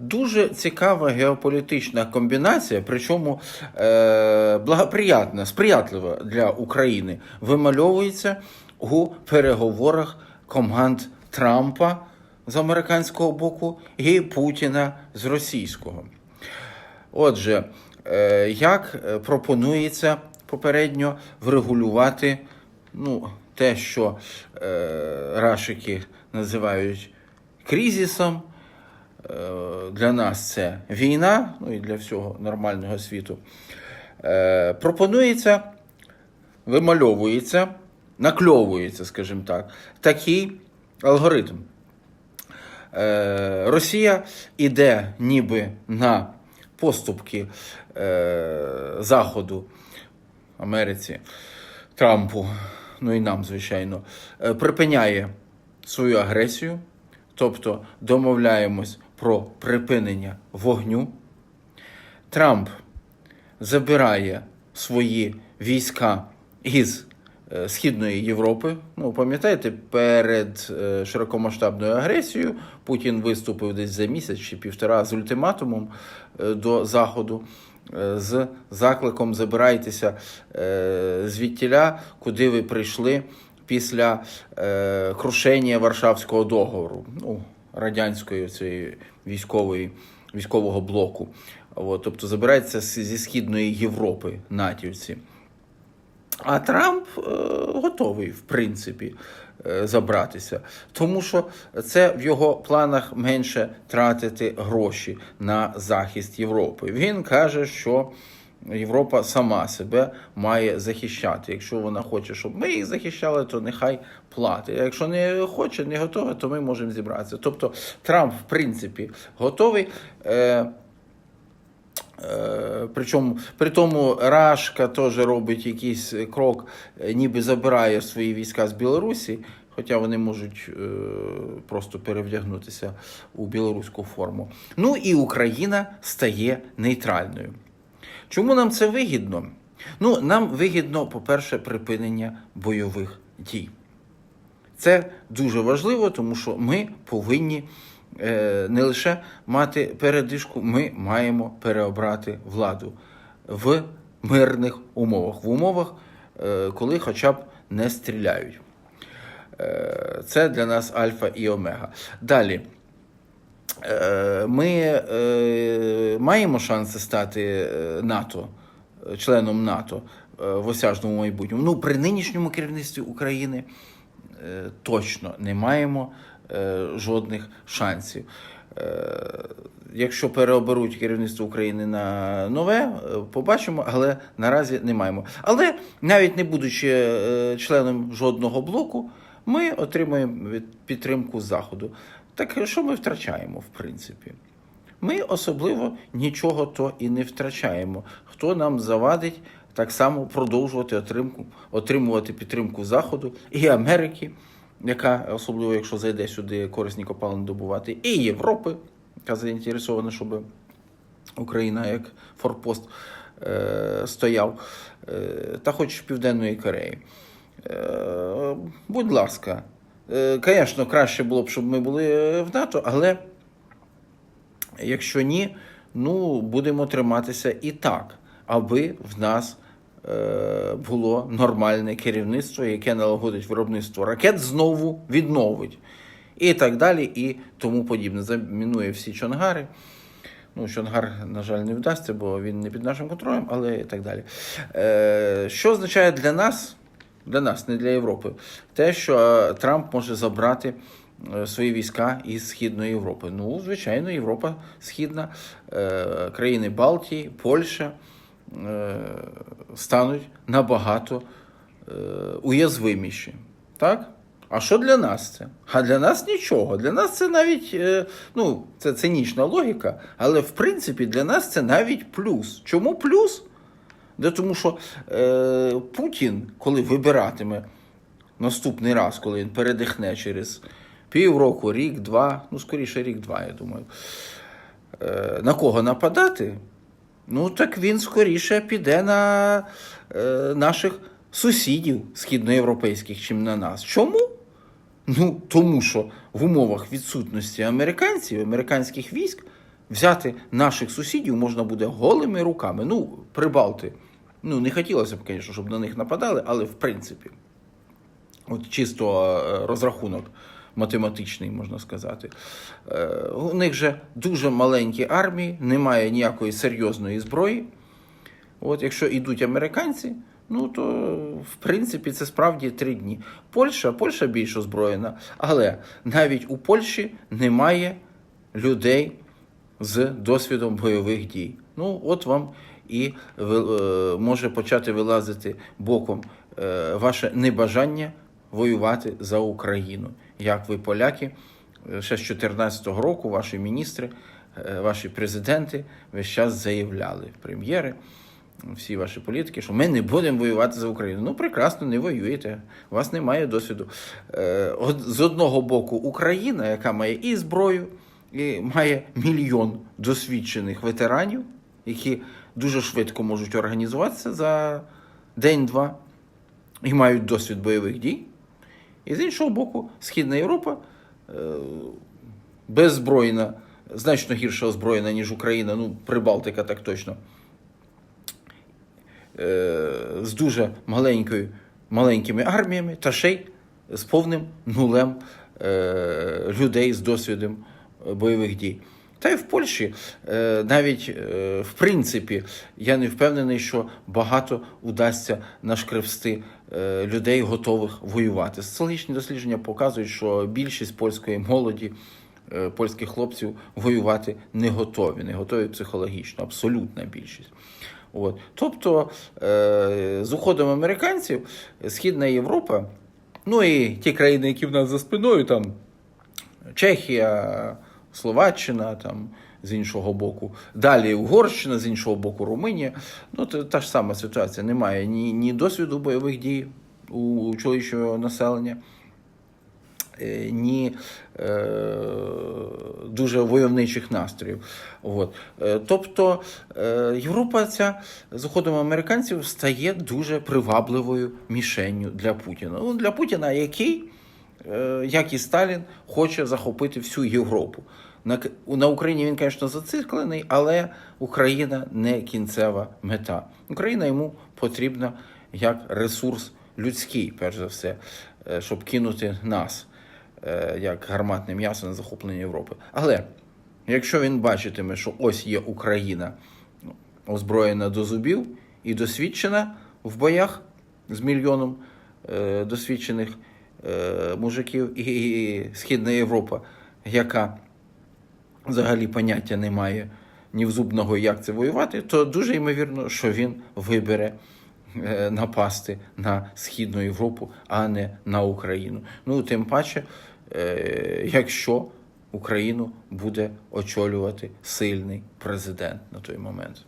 дуже цікава геополітична комбінація, причому е, благоприятна, сприятлива для України, вимальовується у переговорах команд Трампа з американського боку і Путіна з російського. Отже, е, як е, пропонується попередньо врегулювати ну, те, що е, рашики називають кризисом, для нас це війна, ну і для всього нормального світу. Е, пропонується, вимальовується, накльовується, скажімо так, такий алгоритм. Е, Росія іде ніби на поступки е, Заходу Америці, Трампу, ну і нам, звичайно, е, припиняє свою агресію, тобто домовляємось про припинення вогню. Трамп забирає свої війська із е, Східної Європи. Ну, пам'ятаєте, перед е, широкомасштабною агресією Путін виступив десь за місяць чи півтора з ультиматумом е, до Заходу. З закликом забирайтеся звідтіля, куди ви прийшли після крушення Варшавського договору, ну, радянської цієї військової, військового блоку. От, тобто забираються з- зі Східної Європи натівці. А Трамп е, готовий, в принципі, е, забратися, тому що це в його планах менше тратити гроші на захист Європи. Він каже, що Європа сама себе має захищати. Якщо вона хоче, щоб ми їх захищали, то нехай платить. А якщо не хоче, не готова, то ми можемо зібратися. Тобто Трамп, в принципі, готовий. Е, Е, Причому при тому Рашка теж робить якийсь крок, ніби забирає свої війська з Білорусі, хоча вони можуть е, просто перевдягнутися у білоруську форму. Ну і Україна стає нейтральною. Чому нам це вигідно? Ну, нам вигідно, по-перше, припинення бойових дій. Це дуже важливо, тому що ми повинні е, не лише мати передишку, ми маємо переобрати владу в мирних умовах, в умовах, е, коли хоча б не стріляють. Е, Це для нас альфа і омега. Далі. Е, Ми е, маємо шанси стати е, НАТО, членом НАТО в осяжному майбутньому. Ну, при нинішньому керівництві України точно не маємо жодних шансів. Якщо переоберуть керівництво України на нове, побачимо, але наразі не маємо. Але навіть не будучи членом жодного блоку, ми отримуємо підтримку заходу. Так що ми втрачаємо, в принципі? Ми особливо нічого то і не втрачаємо. Хто нам завадить так само продовжувати отримку, отримувати підтримку Заходу і Америки, яка особливо, якщо зайде сюди корисні копалини добувати, і Європи, яка заінтересована, щоб Україна як форпост е, стояв, е, та хоч Південної Кореї. Е, будь ласка, звісно, краще було б, щоб ми були в НАТО, але якщо ні, ну будемо триматися і так, аби в нас е, було нормальне керівництво, яке налагодить виробництво ракет, знову відновить. І так далі, і тому подібне. Замінує всі чонгари. Ну, Чонгар, на жаль, не вдасться, бо він не під нашим контролем, але і так далі. Е, що означає для нас, для нас, не для Європи, те, що е, Трамп може забрати е, свої війська із Східної Європи. Ну, звичайно, Європа Східна, е, країни Балтії, Польща стануть набагато уязвиміші. Так? А що для нас це? А для нас нічого. Для нас це навіть, ну, це цинічна логіка, але в принципі для нас це навіть плюс. Чому плюс? Да тому що е, Путін, коли вибиратиме наступний раз, коли він передихне через півроку, рік, два, ну скоріше рік-два, я думаю, е, на кого нападати, ну так він скоріше піде на е, наших сусідів східноєвропейських, чим на нас. Чому? Ну, тому що в умовах відсутності американців, американських військ взяти наших сусідів можна буде голими руками. Ну, прибалти. Ну, не хотілося б, звісно, щоб на них нападали, але в принципі, от чисто е, розрахунок математичний, можна сказати. Е, У них же дуже маленькі армії, немає ніякої серйозної зброї. От якщо йдуть американці, ну то в принципі це справді три дні. Польща, Польща більш озброєна, але навіть у Польщі немає людей з досвідом бойових дій. Ну, от вам і е, може почати вилазити боком е, ваше небажання воювати за Україну. Як ви, поляки, е, ще з 2014 року ваші міністри, ваші президенти весь час заявляли, прем'єри, всі ваші політики, що ми не будемо воювати за Україну. Ну, прекрасно, не воюєте. У вас немає досвіду. З одного боку, Україна, яка має і зброю, і має мільйон досвідчених ветеранів, які дуже швидко можуть організуватися за день-два і мають досвід бойових дій. І з іншого боку, Східна Європа е, беззбройна, значно гірше озброєна, ніж Україна, ну, Прибалтика так точно. Е, з дуже маленькою, маленькими арміями та ще й з повним нулем е, людей з досвідом бойових дій. Та й в Польщі е, навіть е, в принципі я не впевнений, що багато удасться нашкребсти е, людей, готових воювати. Соціологічні дослідження показують, що більшість польської молоді, польських хлопців воювати не готові, не готові психологічно, абсолютна більшість. От. Тобто з уходом американців Східна Європа, ну і ті країни, які в нас за спиною, там Чехія, Словаччина, там з іншого боку, далі Угорщина, з іншого боку, Румунія. Ну, це та ж сама ситуація. Немає ні, ні досвіду бойових дій у чоловічого населення. е, Ні е, дуже войовничих настроїв. От. Е, тобто е, Європа ця з уходом американців стає дуже привабливою мішенню для Путіна. Ну, для Путіна, який, як і Сталін, хоче захопити всю Європу. На, на Україні він, звісно, зациклений, але Україна не кінцева мета. Україна йому потрібна як ресурс людський, перш за все, е, щоб кинути нас е, як гарматне м'ясо на захоплення Європи. Але якщо він бачитиме, що ось є Україна ну, озброєна до зубів і досвідчена в боях з мільйоном е, досвідчених е, мужиків, і, і Східна Європа, яка взагалі поняття не має ні в зубного, як це воювати, то дуже ймовірно, що він вибере е, напасти на Східну Європу, а не на Україну. Ну, тим паче, е, якщо Україну буде очолювати сильний президент на той момент.